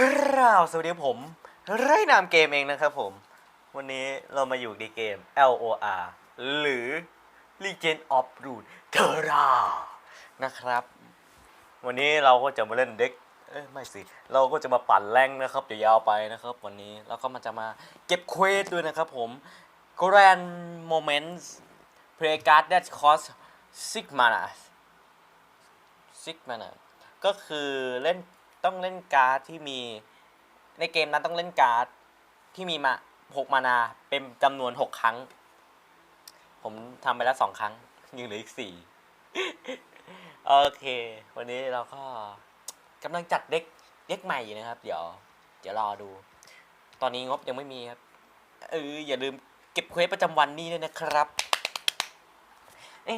ครับสวัสดีผม ไร่นามเกมเองนะครับผม วันนี้เรามาอยู่ในเกม LOR หรือ Legend of Runeterra นะครับ วันนี้เราก็จะมาเล่นเด็กเอ้ยไม่สิ เราก็จะมาปั่นแรงนะครับเดี๋ยวยาวไปนะครับ วันนี้แล้วก็มันจะมาเก็บเควสด้วยนะครับผม Grand Moments Play card that cost six mana six mana ก็คือเล่น ต้องเล่นการ์ดที่มี ในเกมนั้นต้องเล่นการ์ดที่มีมาหกมานาเป็นจำนวนหกครั้ง ผมทำไปแล้วสองครั้งยังเหลืออีกสี่โอเค วันนี้เราก็กำลังจัดเด็กเด็กใหม่อยู่นะครับ เดี๋ยว เดี๋ยวรอดู ตอนนี้งบยังไม่มีครับ เอออย่าลืมเก็บเควสประจำวันนี้ด้วยนะครับเอ้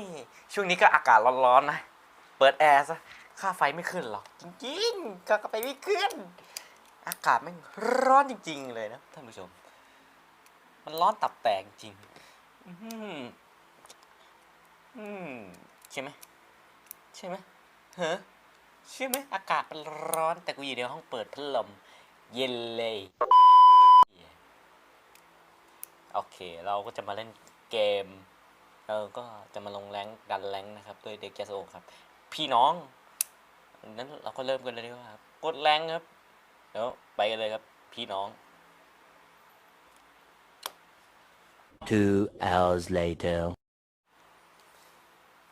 ช่วงนี้ก็อากาศร้อนๆนะ เปิดแอร์ซะ ค่าไฟไม่ขึ้นหรอกจริงๆก็ไปไม่ขึ้น อากาศม่งร้อนจริง ๆ เลยนะท่านผู้ชม มันร้อนตับแตกจริงอืมอืมใช่ไหมใช่ไหมเฮ้ใช่ไหมอากาศมันร้อนแต่กูอยู่ในห้องเปิดพัดลมเย็นเลยโอเค เราก็จะมาเล่นเกมเราก็จะมาลงแรงดันแรงนะครับด้วยเด็กแกสโอครับ พี่น้อง นั้นเราก็เริ่มกันเลยดีกว่าครับกดแรงค์ครับเดี๋ยวไปกันเลยครับพี่น้อง Two hours later.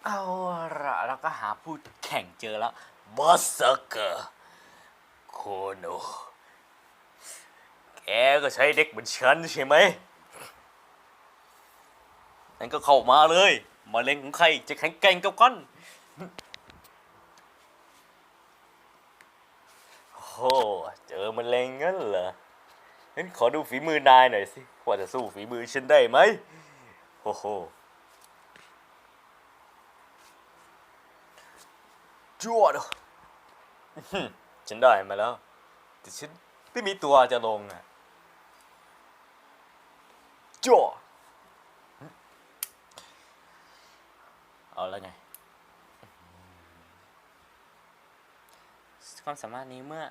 เอาละเราก็หาผู้แข่งเจอแล้วบอสเซอร์เกอร์โคโนแกก็ใช้เด็กเหมือนฉันใช่ไหมงั้นก็เข้ามาเลย มาเล่นของใครจะแข่งแกร่งกับกันโอ้โห เจอมันเลงงั้นเหรองั้นขอดูฝีมือนายหน่อยสิ ว่าจะสู้ฝีมือฉันได้ไหมโอ้โหจั่วดอื้อหือฉันได้มาแล้ว แต่ฉันไม่มีตัวจะลงอะจั่วเอาแล้วไง ความสามารถนี้เมื่อ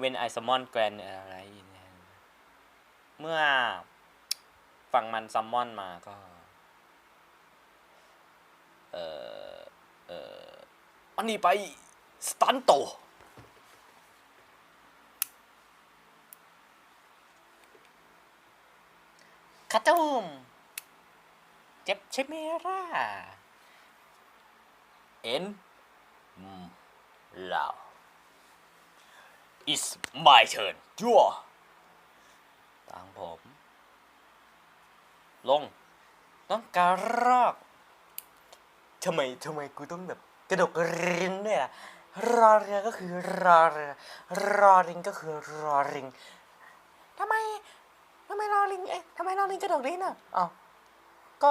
when I summon grand อะไรเนี่ยเมื่อฝั่งมันซัมมอนมาก็ เออเอออันนี้ไปสตันโตคาตูมเจ็บใช่ไหมล่ะเอ็นอืมลาว is my turn จั่วตามผม ลง ต้องการรอกทำไมทำไมกูต้องแบบกระดกรินด้วยล่ะรอเรือก็คือรอเรือรอริงก็คือรอริงทำไมทำไมรอลิงเอ๊ะทำไมรอลิงกระดกลิ้นอะอ้าวก็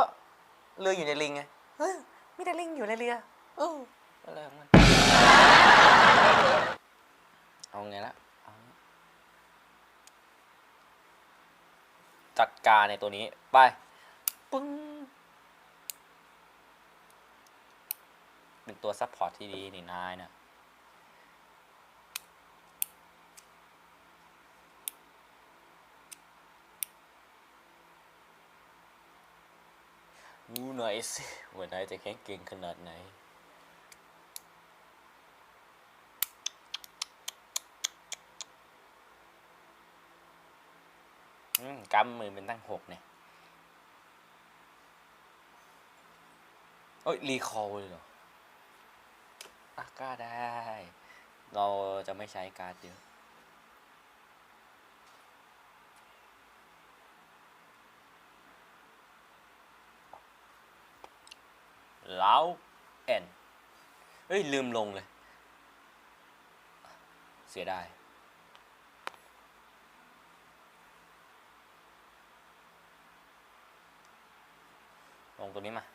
เรืออยู่ในลิงไงเฮ้ยมีแต่ลิงอยู่ในเรือเอออะไรของมัน เอาไงละจัดการในตัวนี้ ไป ปึ้ง เป็นตัวซัพพอร์ตที่ดีนี่นายนะรู้หน่อยสิว่า นายจะแข็งเก่งขนาดไหน กำมือเป็นตั้งหกเนี่ยเอ้ยรีคอลเลยเหรออะก็ได้ เราจะไม่ใช้การ์ดเยอะแล้วเอ็นเฮ้ย ลืมลงเลย เสียดาย งตัวนี้มา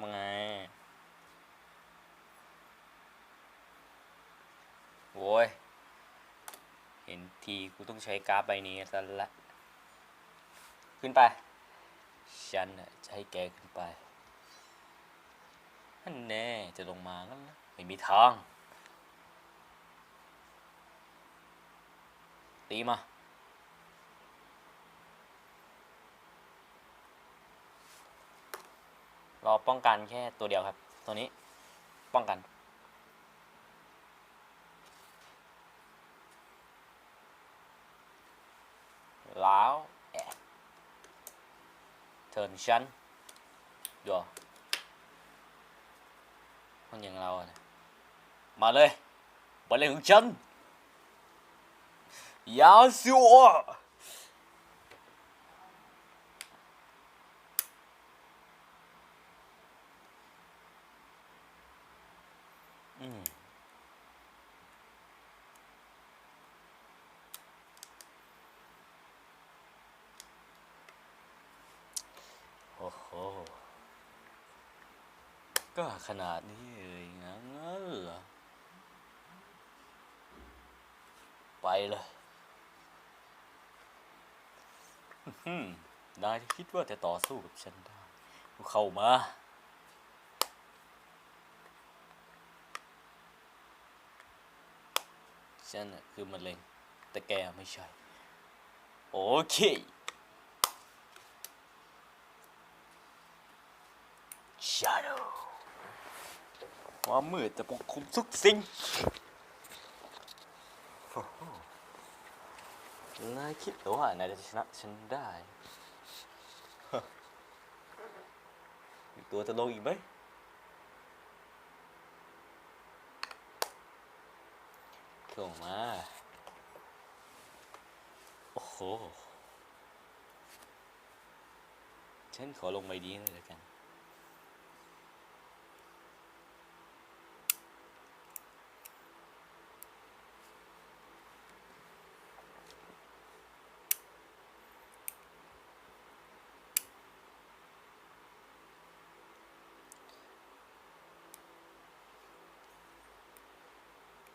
มาไงโว้ย เห็นทีกูต้องใช้การ์ดใบนี้ซะละ ขึ้นไป ฉันจะให้แกขึ้นไปท่นแน่ จะลงมางั้นนะไม่มีทาง ตีมา เรอป้องกันแค่ตัวเดียวครับ ตัวนี้ป้องกัน แล้วเทิร์นฉันดี๋ยวคนอย่างเรามาเลยบอลเล่นของฉันยาสูโออืม โอ้โห ก็ขนาดนี้เลยงั้นเหรอ ไปเลยนายคิดว่าจะต่อสู้กับฉันได้ก็เข้ามา ฉันน่ะคือมะเร็งแต่แกไม่ใช่ โอเค Shadow ความมืดจะปกคลุมทุกสิ่ง นายคิดว่านายจะชนะฉันได้ ตัวจะลงอีกไหม ส่งมา โอ้โห ฉันขอลงใบนี้เลยแล้วกัน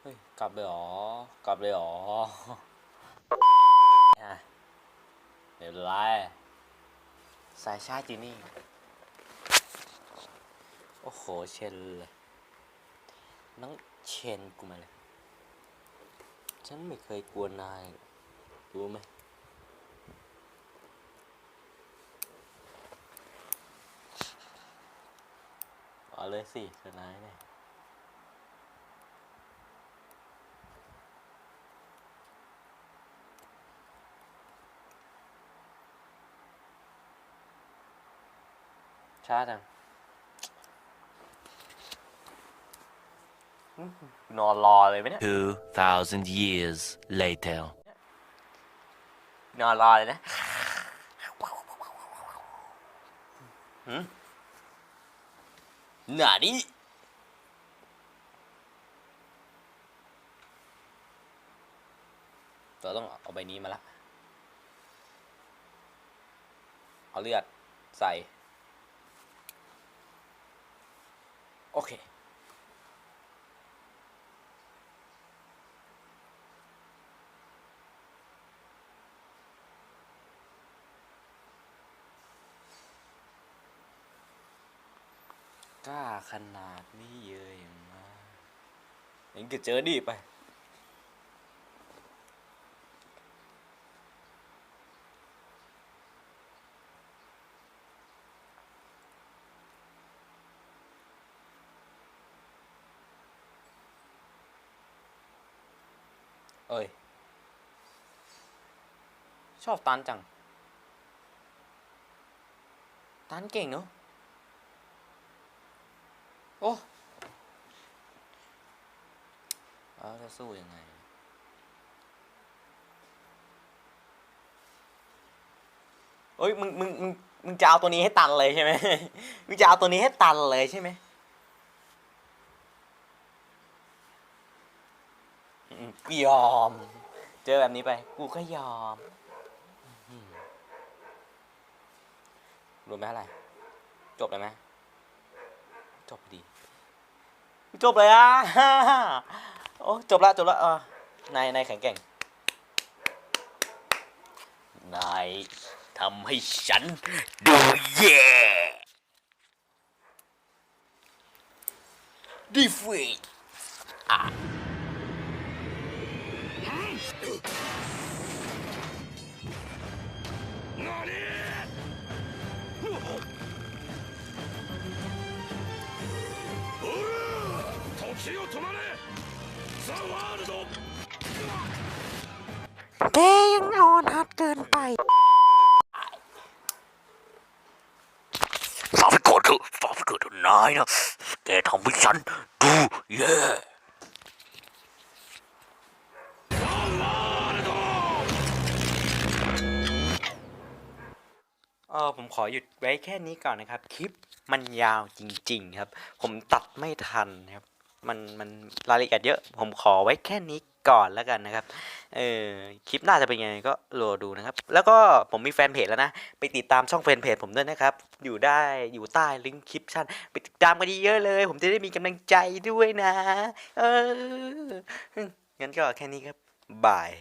ฮ้ยกลับเลยเหรอกลับเลยเหรอเดี๋ยวไล่สายชาจีนี่ โอ้โห เชนเลยน้องเชนกูมาเลย ฉันไม่เคยกลัวนาย รู้ไหมเอาเลยสิทนายเนี่ย ช้าจังอื้อนอนรอเลยไหมเนี่ย 2,000 years later. นอนรอเลยนะหืมหนาดิเราต้องเอาใบนี้มาละ เอาเลือดใส่ โอ เค กล้าขนาดนี้เยอะอย่างมากเองก็เจอดีไป เอ้ยชอบตันจัง ตันเก่งเนอะโอ้แล้วจะสู้ยังไง เอ้ย มึง มึง มึง มึงจะเอาตัวนี้ให้ตันเลยใช่ไหม มึงจะเอาตัวนี้ให้ตันเลยใช่ไหมอืม กูยอม เจอแบบนี้ไป กูก็ยอมรู้ไหมอะไร จบเลยไหมจบพอดี จบเลยอะโอ้จบละจบละเออนายนายแข็งแกร่งนายทำให้ฉันดูแย่ defeat 時 แกยังอ่อนหัดเกินไปฝากไปก่อนเถอะฝากไปก่อนเถอะนายนะ แกทำให้ฉันดูแย่เออผมขอหยุดไว้แค่นี้ก่อนนะครับ คลิปมันยาวจริง ๆ ครับ ผมตัดไม่ทันครับ มันมันรายละเอียดเยอะผมขอไว้แค่นี้ก่อนแล้วกันนะครับ เออคลิปหน้าจะเป็นยังไงก็รอดูนะครับ แล้วก็ผมมีแฟนเพจแล้วนะ ไปติดตามช่องแฟนเพจผมด้วยนะครับ อยู่ได้อยู่ใต้ลิงก์คลิปชั้นไปติดตามกันเยอะเลย ผมจะได้มีกำลังใจด้วยนะ เอองั้นก็แค่นี้ครับบาย